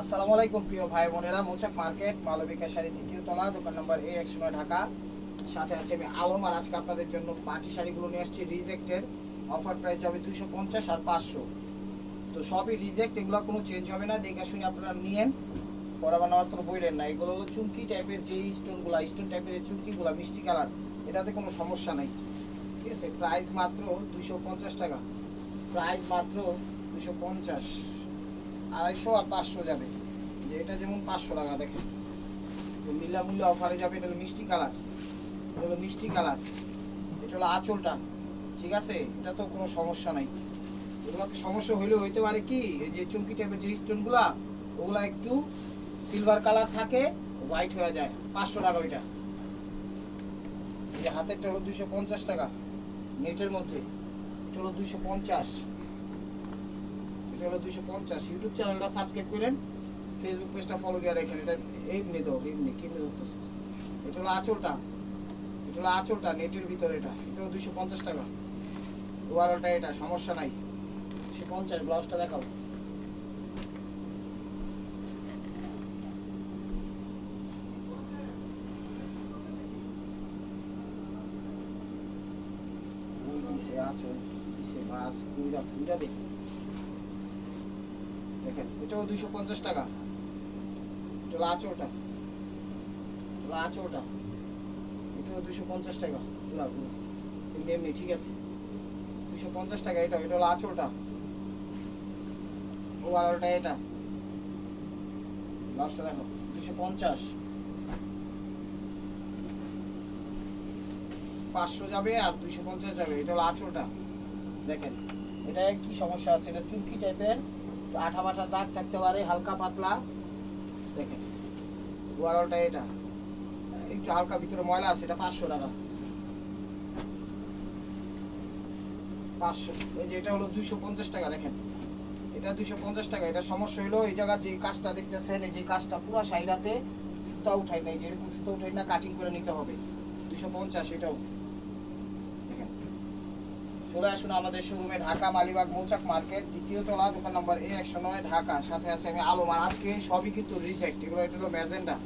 আসসালামু আলাইকুম প্রিয় ভাই বোনেরা, মৌচাক মার্কেট মালবিকা শাড়ি দ্বিতীয় তলা, দোকান নম্বর এ একশো নয় ঢাকা। সাথে আছে আমি আলম, আর আজকে আপনাদের জন্য পার্টি শাড়িগুলো নিয়ে আসছি রিজেক্টের। অফার প্রাইস যাবে দুশো পঞ্চাশ আর পাঁচশো। তো সবই রিজেক্ট, এগুলো কোনো চেঞ্জ হবে না, দেখে শুনে আপনারা নিয়েন। পরে আবার নেওয়ার কোনো বইলেন না এগুলো হলো চুমকি টাইপের যে স্টোনগুলো স্টোন টাইপের যে চুমকিগুলো, মিষ্টি কালার, এটাতে কোনো সমস্যা নেই। ঠিক আছে? প্রাইস মাত্র দুশো পঞ্চাশ টাকা। প্রাইস মাত্র দুশো পঞ্চাশ। আড়াইশো আর পাঁচশো যাবে। যে এটা যেমন পাঁচশো টাকা, দেখেন। তো মূল্য অফারে যাবে, এটা হলো মিষ্টি কালার। এটা হলো মিষ্টি কালার। এটা হলো আঁচলটা। ঠিক আছে? এটা তো কোনো সমস্যা নাই। এগুলো সমস্যা হইলেও হইতে পারে কি, এই যে চুমকি টাইপের যে স্টোনগুলা ওগুলা একটু সিলভার কালার থাকে হোয়াইট হয়ে যায়। পাঁচশো টাকা ওইটা। এই হাতেরটা হলো দুইশো পঞ্চাশ টাকা নেটের মধ্যে। এটা হলো দুইশো পঞ্চাশ। হলো দুইশো পঞ্চাশ। ইউটিউব চ্যানেলটা সাবস্ক্রাইব করেন। ফেসবুক পেজটা ফলো দিয়ে রাখেন। এটা এমনি তো, এমনি, কেমনি ধরতেছে? এটা হলো আঁচলটা। এটা হলো আঁচলটা, নেটের ভিতরে এটা। এটা হলো দুইশো পঞ্চাশ টাকা। ওভারঅলটা এটা, সমস্যা নাই। দুশো পঞ্চাশ ব্লাউজটা দেখাও। আঁচল বাস কুই রাখছে। ওইটা দেখ দেখেন, এটাও দুইশো পঞ্চাশ টাকা। এটা হলো আঁচলটা এটা এটাও পঞ্চাশ টাকা। এমনি এমনি, ঠিক আছে। দুইশো পঞ্চাশ টাকা এটা এটা হলো আঁচলটা ও আড়ালটা এটা। লাস্টটা দেখো, দুইশো পঞ্চাশ। পাঁচশো যাবে আর দুইশো পঞ্চাশ যাবে, এটা হলো আঁচলটা দেখেন, এটা কি সমস্যা আছে? এটা চুমকি টাইপের আঠা মাঠা দাগ থাকতে পারে, হালকা পাতলা। এটা। একটু হালকা ভিতরে ময়লা আছে, এটা পাঁচশো টাকা। পাঁচশো। এই যে এটা হলো দুইশো পঞ্চাশ টাকা, দেখেন। এটা দুইশো পঞ্চাশ টাকা। এটা সমস্যা হলো এই জায়গার যে কাজটা দেখতেছেন, এই যে কাজটা পুরো সাইডাতে সুতা উঠাই নাই, যে এরকম সুতা উঠাই না কাটিং করে নিতে হবে। দুইশো পঞ্চাশ, এটাও। চলে আসুন আমাদের শোরুমে ঢাকা, মালিবাগ, মৌচাক মার্কেট, দ্বিতীয় তলা, দোকান নম্বর এ একশো নয়, ঢাকা। সাথে আছে আমি আলম আর আজকে সবই কিন্তু রিজেক্ট এগুলো এটা হলো ম্যাজেন্ডা।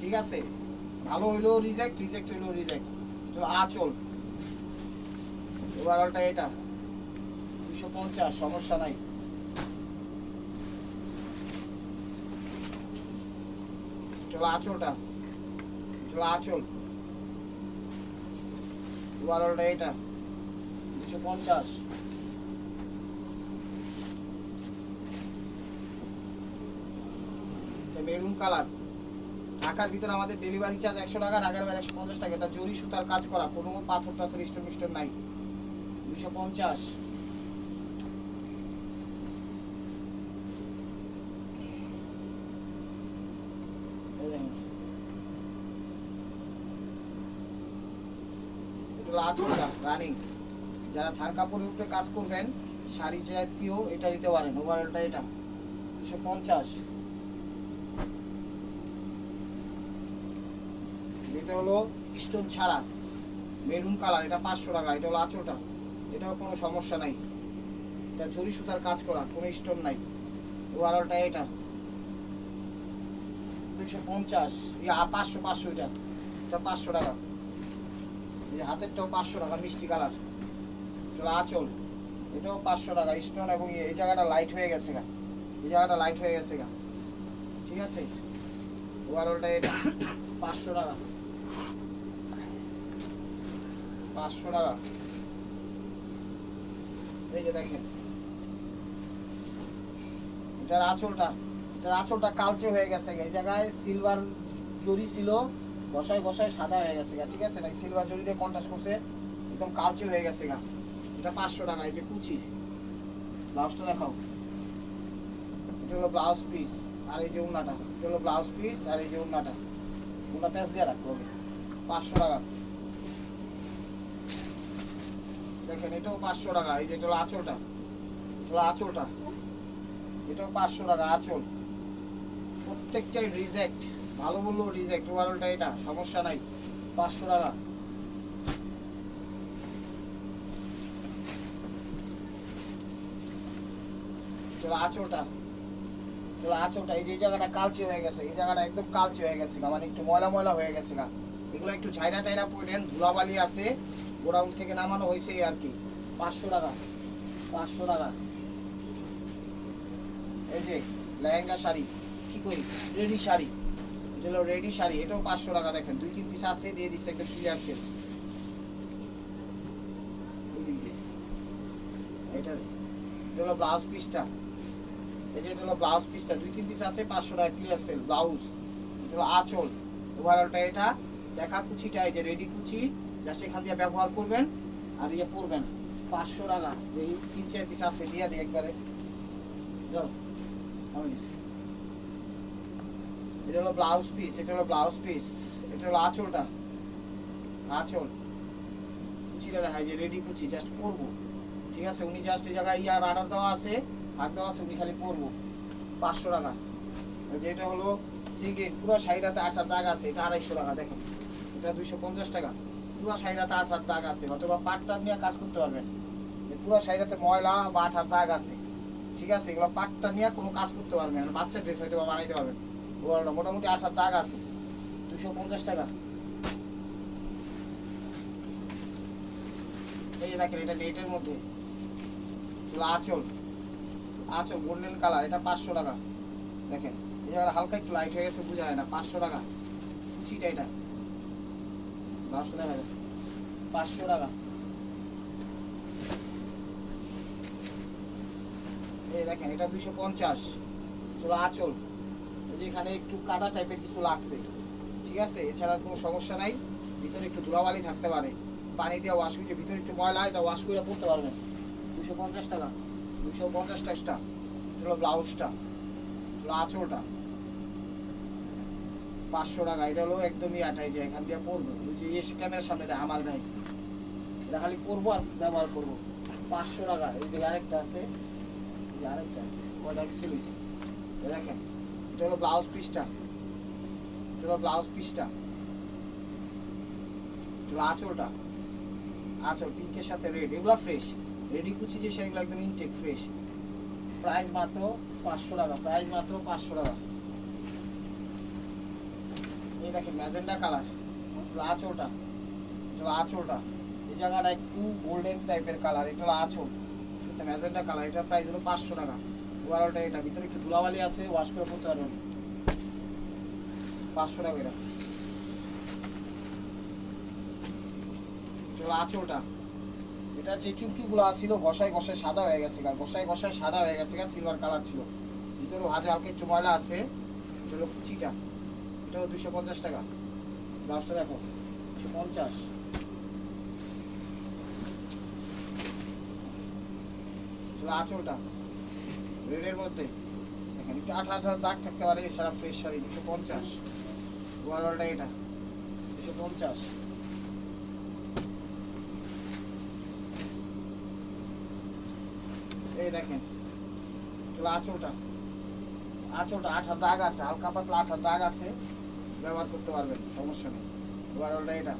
ঠিক আছে? ভালো হইলেও রিজেক্ট রিজেক্ট হইলেও রিজেক্ট তো আচল। ওভারঅলটা এটা। দুশো পঞ্চাশ, সমস্যা নাই। চলো আঁচলটা। চলো আঁচল। ওভারঅলটা এটা। দুশো পঞ্চাশ। মেরুন কালার ঢাকার ভিতরে আমাদের ডেলিভারি চার্জ একশো টাকা, ঢাকার বাইরে একশো পঞ্চাশ টাকা। এটা জরি সুতার কাজ করা, কোনো পাথর টাথর নাই। দুশো পঞ্চাশ। রানিং যারা থার কাপড়ের উপরে কাজ করবেন, শাড়ি জাতীয় এটা দিতে পারেন ওভারঅলটা এটা, দুশো পঞ্চাশ। এটা হলো স্টোন ছাড়া মেরুন কালার এটা পাঁচশো টাকা, এটা হলো আঁচলটা, এটাও কোনো সমস্যা নাই। এটা জরি সুতার কাজ করা, কোনো স্টোন নাই ওভারঅলটা এটা। দুইশো পঞ্চাশ পাঁচশো পাঁচশো এটা এটা পাঁচশো টাকা। এই হাতেরটাও পাঁচশো টাকা, মিষ্টি কালার আঁচল। এটাও পাঁচশো টাকা স্টোন এবং এই জায়গাটা লাইট হয়ে গেছে গা। এই জায়গাটা লাইট হয়ে গেছে গা। ঠিক আছে? ওভারঅলটা এটা, পাঁচশো টাকা। পাঁচশো টাকা। এই যে দেখেন। এটার আঁচলটা এটার আঁচলটা কালচে হয়ে গেছে এই জায়গায় সিলভার জরি ছিল, বসায় বসায় সাদা হয়ে গেছে গা। ঠিক আছে? সিলভার জরি দিয়ে কন্ট্রাস্ট করছে, একদম কালচে হয়ে গেছে গা। এটা পাঁচশো টাকা, এই যে কুচি। ব্লাউজটা দেখাও। এটা হলো ব্লাউজ পিস আর এই যে উন্নাটা। এটা হলো ব্লাউজ পিস আর এই যে উন্নাটা। উন্না প্যাঁচ দিয়ে রাখতে হবে। পাঁচশো টাকা। দেখেন, এটাও পাঁচশো টাকা, এই যে এটা হলো আঁচলটা। এটা হলো আঁচলটা। এটাও পাঁচশো টাকা আঁচল। প্রত্যেকটাই রিজেক্ট ভালো বললেও রিজেক্ট ওভারঅলটা এটা, সমস্যা নাই। পাঁচশো টাকা। হলো আঁচলটা এগুলো আঁচলটা এই যে জায়গাটা কালচে হয়ে গেছে। এই জায়গাটা একদম কালচে হয়ে গেছে গা, মানে একটু ময়লা ময়লা হয়ে গেছে গা। এগুলো একটু ঝাইনা টাইনা পড়েন ধুলাবালি আছে। গোডাউন থেকে নামানো হয়েছে আর কি। পাঁচশো টাকা। পাঁচশো টাকা। এই যে লেহেঙ্গা শাড়ি। কি করি? রেডি শাড়ি। এটা রেডি শাড়ি। এটাও পাঁচশো টাকা দেখেন। দুই তিন পিস আছে দিয়ে দিচ্ছে একটা ক্লিয়ার সেল এটা এটা হলো ব্লাউজ পিসটা এই যে এটা হলো ব্লাউজ পিসটা দুই তিন পিস আছে, পাঁচশো টাকা ক্লিয়ার সেল ব্লাউজ এটা হলো আঁচল। ওভারঅলটা এটা, দেখা কুচিটা, এই যে রেডি কুচি জাস্ট এখান দিয়ে ব্যবহার করবেন, আর ইয়ে পরবেন। পাঁচশো টাকা এই তিন চার পিস আছে, দিয়ে দিই একবারে। এটা হলো ব্লাউজ পিস এটা হলো ব্লাউজ পিস এটা হলো আঁচলটা। আঁচল। কুচিটা দেখায় যে রেডি কুচি জাস্ট পরবো। ঠিক আছে? উনি জাস্ট এই জায়গায় ইয়ার অর্ডার দেওয়া আছে হাত দেওয়া আছে উনি খালি পরবো পাঁচশো টাকা। এই যে এটা হলো সিগিন পুরো শাড়িটাতে আঠার দাগ আছে, এটা আড়াইশো টাকা, দেখেন। এটা দুইশো পঞ্চাশ টাকা। পুরো শাড়িটাতে আঠার দাগ আছে, অথবা পাটটা নিয়ে কাজ করতে পারবেন। পুরো শাড়িটাতে ময়লা বা আঠার দাগ আছে। ঠিক আছে, এগুলো পাটটা নিয়ে কোনো কাজ করতে পারবেন বাচ্চার ড্রেস হয়তো বা বানাইতে পারবেন। ওগুলো মোটামুটি আঠার দাগ আছে। দুশো পঞ্চাশ টাকা। এই দেখেন, এটা নেটের মধ্যে। আঁচল। আঁচল গোল্ডেন কালার এটা পাঁচশো টাকা। দেখেন এই জায়গাটা হালকা একটু লাইট হয়ে গেছে, বোঝা যায় না, পাঁচশো টাকা। কুচিটা এটা। পাঁচশো টাকা পাঁচশো টাকা। এই দেখেন, এটা দুইশো পঞ্চাশ। এগুলো আঁচল। এই যে এখানে একটু কাদা টাইপের কিছু লাগছে। ঠিক আছে? এছাড়া কোনো সমস্যা নাই। ভিতরে একটু ধুলাবালি থাকতে পারে। পানি দিয়ে ওয়াশ করে ভিতরে একটু ময়লা, এটা ওয়াশ করে পড়তে পারবেন। দুশো পঞ্চাশ টাকা। দুশো পঞ্চাশ টাকা হলো ব্লাউজটা হলো আঁচলটা। পাঁচশো টাকা। এটা হলো একদমই আটাই যে এখান দিয়ে পড়ব যে এসে ক্যামেরার সামনে দেয়, আমার দেয়। এটা খালি করব আর ব্যবহার করব। পাঁচশো টাকা। এই যে আরেকটা আছে। যে আরেকটা আছে। ওটা ছিল দেখেন। এটা হলো ব্লাউজ পিসটা। এটা হলো ব্লাউজ পিসটা। এটা হলো আঁচলটা। আঁচল, পিঙ্কের সাথে রেড এগুলো ফ্রেশ রেডি কুচি যে সেগুলো একদম ইনটেক ফ্রেশ প্রাইস মাত্র পাঁচশো টাকা প্রাইস মাত্র পাঁচশো টাকা। এই দেখেন, ম্যাজেন্ডা কালার আঁচলটা এটা আঁচলটা, এই জায়গাটা একটু গোল্ডেন টাইপের কালার এটা হলো আঁচল। ম্যাজেন্ডা কালার এটার প্রাইস হলো পাঁচশো টাকা। ওভারঅলটা এটা, ভিতরে একটু ধুলাবালি আছে ওয়াশ করে পড়তে পারবেন। পাঁচশো টাকা এটা। চলো আঁচলটা। এটা যে চুমকিগুলো ছিল ঘষায় ঘষায় সাদা হয়ে গেছে গা। ঘষায় ঘষায় সাদা হয়ে গেছে গা সিলভার কালার ছিল। ভিতরে হাতে হালকা একটু ময়লা আছে। এটা হলো কুচিটা। এটাও দুশো পঞ্চাশ টাকা। ব্লাউজটা দেখো দুশো পঞ্চাশ। আঁচলটা। রেডের মধ্যে। দেখেন, একটু আঠা আঠা দাগ থাকতে পারে সারা ফ্রেশ শাড়ি দুশো পঞ্চাশ। ওভারঅলটা এটা দুশো পঞ্চাশ। এই দেখেন। এগুলো আঁচলটা। আঁচলটা আঠার দাগ আছে, হালকা পাতলা আঠার দাগ আছে, ব্যবহার করতে পারবেন, সমস্যা নেই। ওভারঅলটা এটা।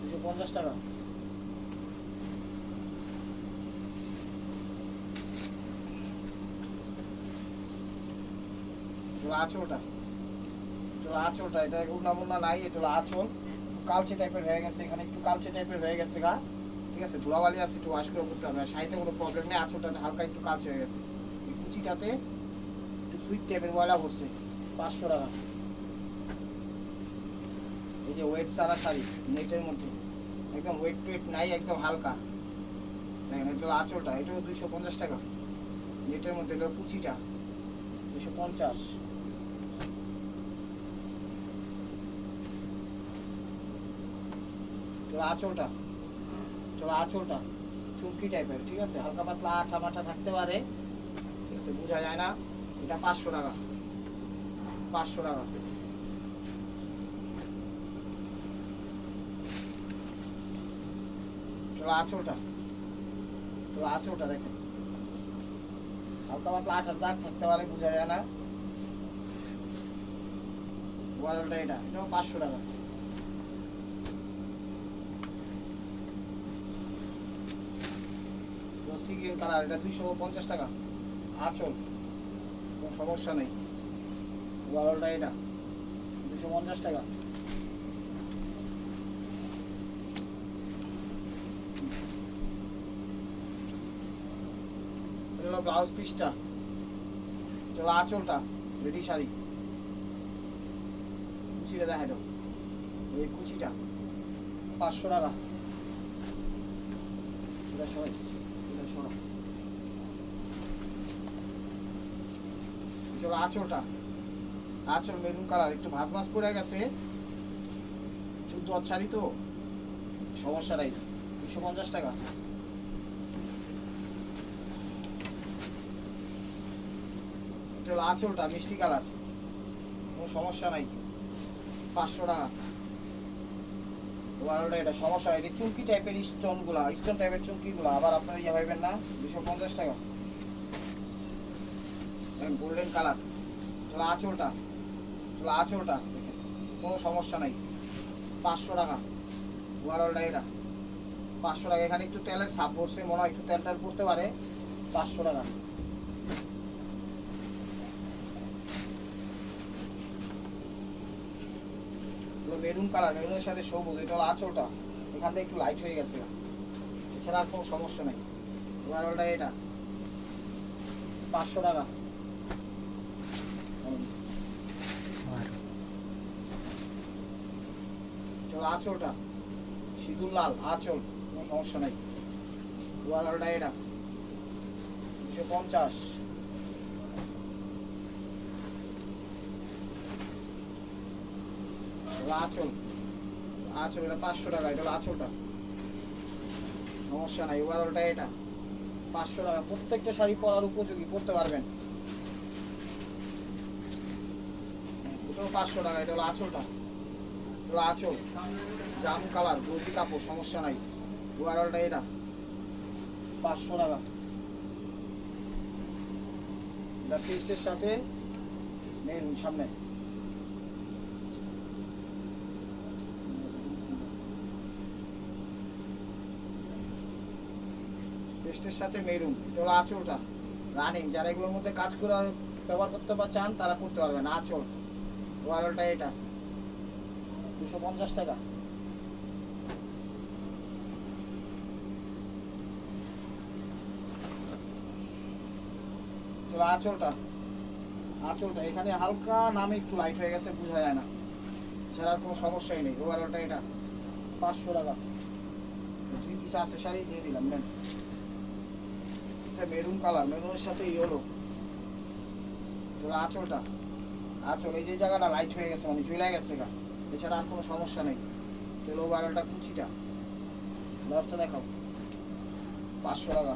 দুশো পঞ্চাশ টাকা। এগুলো আঁচলটা। এগুলো আঁচলটা, এটা উন্না মুন্না নাই, এটা হলো আঁচল। কালচে টাইপের হয়ে গেছে, এখানে একটু কালচে টাইপের হয়ে গেছে গা। ঠিক আছে? ধুলাবালি আছে, একটু ওয়াশ করে করতে হবে। শাড়িতে কোনো প্রবলেম নেই আঁচলটাতে হালকা একটু কালচে হয়ে গেছে। এই কুচিটাতে একটু সুইট টাইপের ময়লা পড়ছে পাঁচশো টাকা। এই যে ওয়েট সারা শাড়ি নেটের মধ্যে। একদম ওয়েট টোয়েট নাই, একদম হালকা। দেখেন, এটা হলো আঁচলটা এটাও দুইশো পঞ্চাশ টাকা। নেটের মধ্যে এটা কুচিটা দুশো পঞ্চাশ। আঁচলটা। এটা আঁচলটা, চুমকি টাইপের ঠিক আছে? হালকা পাতলা আঠা মাঠা থাকতে পারে। ঠিক আছে, বোঝা যায় না? এটা পাঁচশো টাকা। পাঁচশো টাকা। আঁচলটা এটা আঁচলটা দেখেন। হালকা পাতলা আঠার দাগ থাকতে পারে, বোঝা যায় না? ওয়ারেলটা এটা পাঁচশো টাকা। গ্রিন কালার এটা দুইশো পঞ্চাশ টাকা। আঁচল, কোনো সমস্যা নেই। ওভারঅলটা এটা দুশো পঞ্চাশ টাকা। হলো ব্লাউজ পিসটা। চলো আঁচলটা, রেডি শাড়ি। কুচিটা দেখা দাও এই কুচিটা, পাঁচশো টাকা। এটা সবাই এটা সবাই চলো, আঁচলটা। আঁচল মেরুন কালার একটু ভাঁজ ভাঁজ পড়ে গেছে। চোদ্দ হাত শাড়ি তো, সমস্যা নাই। দুশো পঞ্চাশ টাকা। এটা হলো আঁচলটা, মিষ্টি কালার কোনো সমস্যা নাই। পাঁচশো টাকা। ওয়ারটা এটা সমস্যা এটা চুমকি টাইপের স্টোনগুলা স্টোন টাইপের চুমকিগুলো, আবার আপনারা ইয়ে ভাববেন না, দুশো পঞ্চাশ টাকা। গোল্ডেন কালার তাহলে আঁচলটা তাহলে আঁচলটা কোনো সমস্যা নাই। পাঁচশো টাকা। ওভারঅলটা এটা। পাঁচশো টাকা। এখানে একটু তেলের ছাপ পড়ছে, মনে হয় একটু তেল টেল পড়তে পারে। পাঁচশো টাকা। মেরুন কালার মেরুনের সাথে সবুজ। এটা হলো আঁচলটা। এখান থেকে একটু লাইট হয়ে গেছে। এছাড়া আর কোনো সমস্যা নেই। ওভারঅলটা এটা। পাঁচশো টাকা। আঁচলটা। সিঁদুর লাল, আঁচল, কোনো সমস্যা নাই। ওয়ালালটা এটা দুশো পঞ্চাশ। চলো আঁচল। আঁচল, এটা পাঁচশো টাকা, এটা আঁচলটা। সমস্যা নাই ওভারঅলটা এটা পাঁচশো টাকা, প্রত্যেকটা শাড়ি পরার উপযোগী, পরতে পারবেন। এটাও পাঁচশো টাকা, এটা হলো আঁচলটা। এটা হলো আঁচল জাম কালার গজি কাপড়, সমস্যা নাই। ওভারঅলটা এটা। পাঁচশো টাকা। এটা ফিস্টের সাথে মেরুন সামনে। পেস্টের সাথে মেরুন এটা হলো আঁচলটা। রানিং যারা এগুলোর মধ্যে কাজ করে, ব্যবহার করতে চান, তারা করতে পারবেন আঁচল। ওয়ারলটা এটা। দুশো পঞ্চাশ টাকা। চলো আঁচলটা। আঁচলটা, এখানে হালকা নামে একটু লাইট হয়ে গেছে, বোঝা যায় না। আর কোনো সমস্যাই নেই। ওভারঅলটা এটা পাঁচশো টাকা। দুই পিস আছে, শাড়ি দিয়ে দিলাম, নেন। এটা মেরুন কালার মেরুনের সাথে ইয়েলো আঁচলটা। আঁচল, এই যে জায়গাটা লাইট হয়ে গেছে মানে চলে গেছে গা। এছাড়া আর কোনো সমস্যা নেই। তেলো বারোটা কুচিটা। দশটা দেখাও। পাঁচশো টাকা।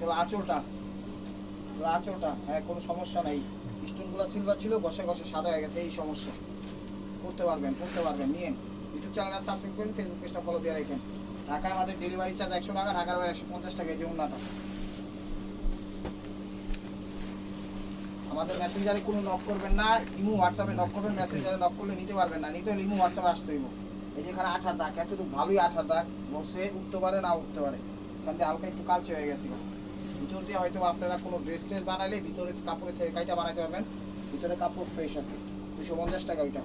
চলো আঁচলটা। আঁচলটা। হ্যাঁ কোনো সমস্যা নেই। স্টোনগুলো সিলভার ছিল, ঘষে ঘষে সাদা হয়ে গেছে, এই সমস্যা। করতে পারবেন করতে পারবেন। নিয়েন। ইউটিউব চ্যানেলটা সাবস্ক্রাইব করেন ফেসবুক পেজটা ফলো দিয়ে রাখেন। ঢাকায় আমাদের ডেলিভারি চার্জ একশো টাকা, ঢাকার বাইরে একশো পঞ্চাশ টাকা, এই যে উন্নাটা। আমাদের মেসেঞ্জারে কোনো নক করবেন না, ইমো হোয়াটসঅ্যাপে নক করবেন মেসেঞ্জারে নক করলে নিতে পারবেন না, নিতে হলে ইমো হোয়াটসঅ্যাপে আসতে হইব। এই যে এখানে আঠার দাগ, এতটুকু ভালোই আঠার দাগ, বসে উঠতে পারে, না উঠতে পারে। থেকে হালকা একটু কালচে হয়ে গেছিল ভিতর দিয়ে হয়তো আপনারা কোনো ড্রেস ট্রেস বানাইলে ভিতরে কাপড়ের থেকে কাইটা বানাইতে পারবেন। ভিতরে কাপড় ফ্রেশ আছে, দুশো পঞ্চাশ টাকা ওইটা।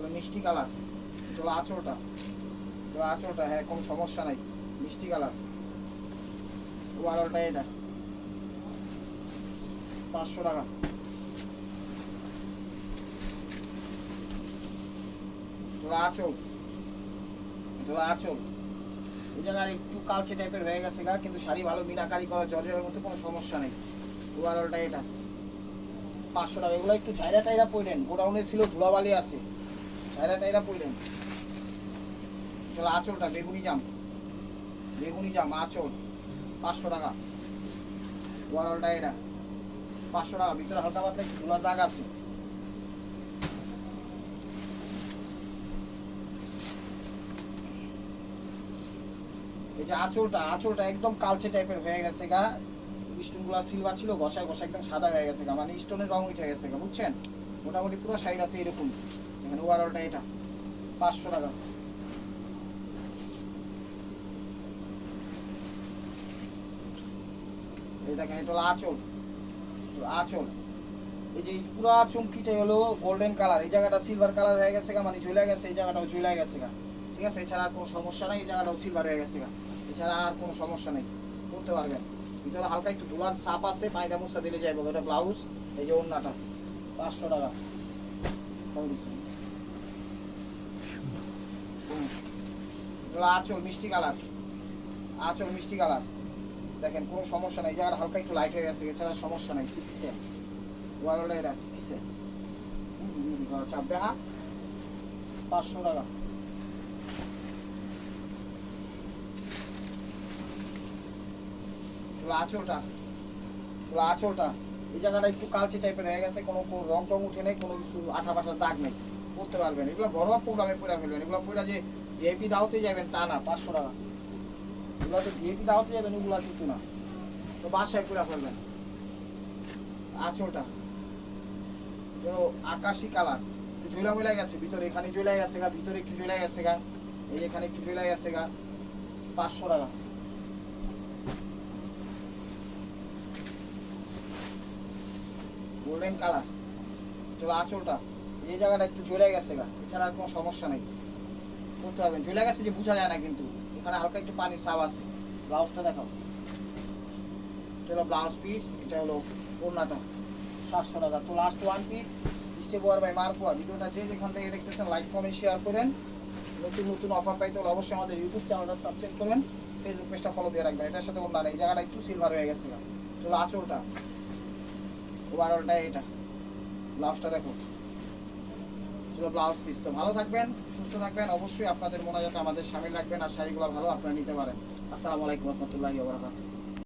এগুলো মিষ্টি কালার। এগুলো আঁচলটা। এগুলো আঁচলটা হ্যাঁ কোনো সমস্যা নাই। মিষ্টি কালার। ওভারঅলটা এটা। পাঁচশো টাকা। এগুলো আঁচল। এগুলো আঁচল। এই জায়গায় একটু কালচে টাইপের হয়ে গেছে গা, কিন্তু শাড়ি ভালো মিনাকারি করা জর্জের মধ্যে কোনো সমস্যা নেই। ওভারঅলটা এটা। পাঁচশো টাকা। এগুলো একটু ঝাইরা টাইরা পড়লেন গোডাউনে ছিল ধুলাবালি আছে। ঝাইরা টাইরা পড়লেন চলো, আঁচলটা, বেগুনি জাম। বেগুনি জাম, আঁচল। পাঁচশো টাকা। ওভারঅলটা এটা। পাঁচশো টাকা, ভিতরে হালকা পাতলা ধুলার দাগ আছে। এই যে আঁচলটা আঁচলটা একদম কালচে টাইপের হয়ে গেছে গা। স্টোনগুলো সিলভার ছিল, ঘষায় ঘষা একদম সাদা হয়ে গেছে গা। মানে স্টোনের রং উঠে গেছে গা, বুঝছেন? মোটামুটি পুরো শাড়িটাতে এরকম। এখানে ওভারঅলটা এটা, পাঁচশো টাকা। এই দেখেন, এটা আঁচল। আঁচল। এই যে পুরো হলো গোল্ডেন কালার এই জায়গাটা সিলভার কালার হয়ে গেছে গা মানে গেছে, এই জায়গাটাও গেছে গা। ঠিক আছে? এছাড়া আর কোনো সমস্যা নেই, এই জায়গাটাও সিলভার হয়ে গেছে গা। এছাড়া আর কোনো সমস্যা নেই, করতে পারবেন। হালকা একটু ছাপ আছে পায়দা দিলে ব্লাউজ এই যে ওড়নাটা। পাঁচশো টাকা? শুনুন। মিষ্টি কালার। আঁচল মিষ্টি কালার। দেখেন কোনো সমস্যা নেই। জায়গাটা হালকা একটু লাইট হয়ে গেছে এছাড়া সমস্যা নেই। আছে। ওয়ারলে এটা কিসে চাপবে হা পাঁচশো টাকা। আঁচলটা। আঁচলটা। এই জায়গাটা একটু কালচে টাইপের হয়ে গেছে, কোনো রং টং উঠে নেই, কোনো কিছু আঠা পাঠার দাগ নেই। করতে পারবেন। এগুলো ঘরোয়া প্রোগ্রামে পড়ে ফেলবেন। এগুলো পড়া যে ভিআইপি দাওতে যাবেন, তা না, পাঁচশো টাকা। এগুলো যে ভিআইপি দাওতে যাবেন, ওগুলো কিন্তু না। তো বাসায় পড়ে ফেলবেন। আঁচলটা। ধরো আকাশি কালার। একটু ঝুলা মিলাই গেছে, ভিতরে এখানে ঝুলাই গেছে গা, ভিতরে একটু ঝুলাই গেছে গা, এই এখানে একটু ঝুলাই গেছে গা, পাঁচশো টাকা। গোল্ডেন কালার চলো আঁচলটা। এই জায়গাটা একটু ঝুলে গেছে গা। এছাড়া আর কোনো সমস্যা নেই। করতে পারবেন ঝুলে গেছে যে বোঝা যায় না কিন্তু। এখানে হালকা একটু পানির সাপ আছে। ব্লাউজটা দেখাও। এটা হলো ব্লাউজ পিস এটা হলো ওড়নাটা। সাতশো টাকা। তো লাস্ট ওয়ান পিস স্টেপ ওয়ার বাই মার্কোয়া ভিডিওটা যে যেখান থেকে দেখতেছেন লাইক কমেন্ট শেয়ার করেন। নতুন নতুন অফার পাইতে হলে অবশ্যই আমাদের ইউটিউব চ্যানেলটা সাবস্ক্রাইব করবেন ফেসবুক পেজটা ফলো দিয়ে রাখবেন। এটার সাথে ওড়না এই জায়গাটা একটু সিলভার হয়ে গেছে তো আঁচলটা। ওভারঅলটা এটা। ব্লাউজটা দেখো। পুরো ব্লাউজ পিস তো ভালো থাকবেন, সুস্থ থাকবেন। অবশ্যই আপনাদের মনে যাতে আমাদের সামিল রাখবেন আর শাড়িগুলো ভালো আপনারা নিতে পারেন। আসসালামু আলাইকুম রহমতুল্লাহি ওয়া বারাকাতুহু।